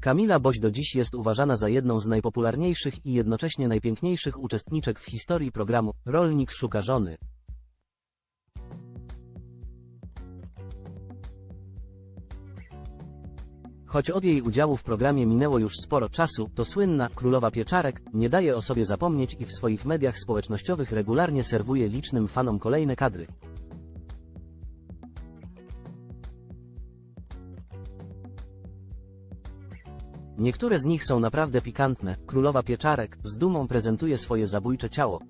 Kamila Boś do dziś jest uważana za jedną z najpopularniejszych i jednocześnie najpiękniejszych uczestniczek w historii programu Rolnik szuka żony. Choć od jej udziału w programie minęło już sporo czasu, to słynna królowa pieczarek nie daje o sobie zapomnieć i w swoich mediach społecznościowych regularnie serwuje licznym fanom kolejne kadry. Niektóre z nich są naprawdę pikantne. Królowa pieczarek z dumą prezentuje swoje zabójcze ciało.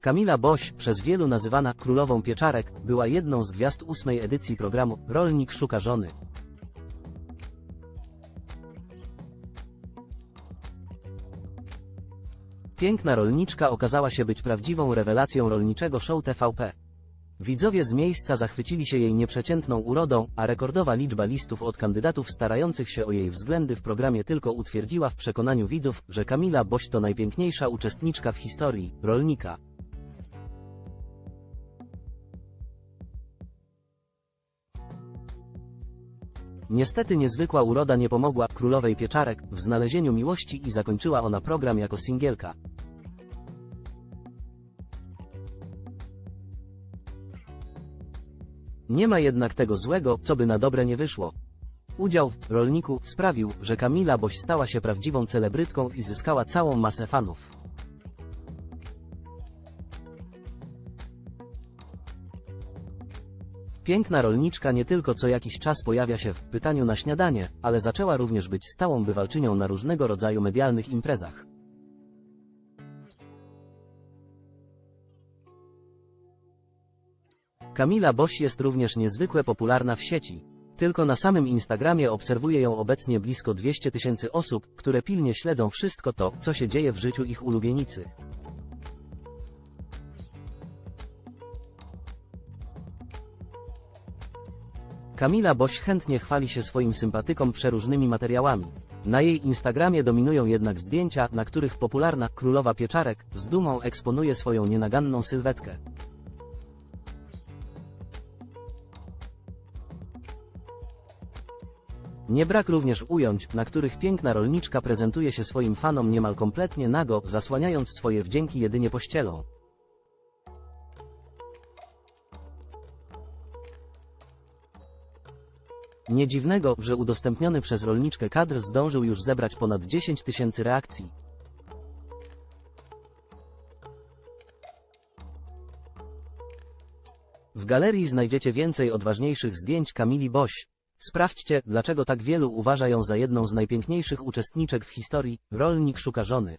Kamila Boś, przez wielu nazywana królową pieczarek, była jedną z gwiazd ósmej edycji programu Rolnik szuka żony. Piękna rolniczka okazała się być prawdziwą rewelacją rolniczego show TVP. Widzowie z miejsca zachwycili się jej nieprzeciętną urodą, a rekordowa liczba listów od kandydatów starających się o jej względy w programie tylko utwierdziła w przekonaniu widzów, że Kamila Boś to najpiękniejsza uczestniczka w historii rolnika. Niestety niezwykła uroda nie pomogła królowej pieczarek w znalezieniu miłości i zakończyła ona program jako singielka. Nie ma jednak tego złego, co by na dobre nie wyszło. Udział w rolniku sprawił, że Kamila Boś stała się prawdziwą celebrytką i zyskała całą masę fanów. Piękna rolniczka nie tylko co jakiś czas pojawia się w pytaniu na śniadanie, ale zaczęła również być stałą bywalczynią na różnego rodzaju medialnych imprezach. Kamila Boś jest również niezwykle popularna w sieci. Tylko na samym Instagramie obserwuje ją obecnie blisko 200 tysięcy osób, które pilnie śledzą wszystko to, co się dzieje w życiu ich ulubienicy. Kamila Boś chętnie chwali się swoim sympatykom przeróżnymi materiałami. Na jej Instagramie dominują jednak zdjęcia, na których popularna królowa pieczarek z dumą eksponuje swoją nienaganną sylwetkę. Nie brak również ujęć, na których piękna rolniczka prezentuje się swoim fanom niemal kompletnie nago, zasłaniając swoje wdzięki jedynie pościelą. Nie dziwnego, że udostępniony przez rolniczkę kadr zdążył już zebrać ponad 10 tysięcy reakcji. W galerii znajdziecie więcej odważniejszych zdjęć Kamili Boś. Sprawdźcie, dlaczego tak wielu uważa ją za jedną z najpiękniejszych uczestniczek w historii. Rolnik szuka żony.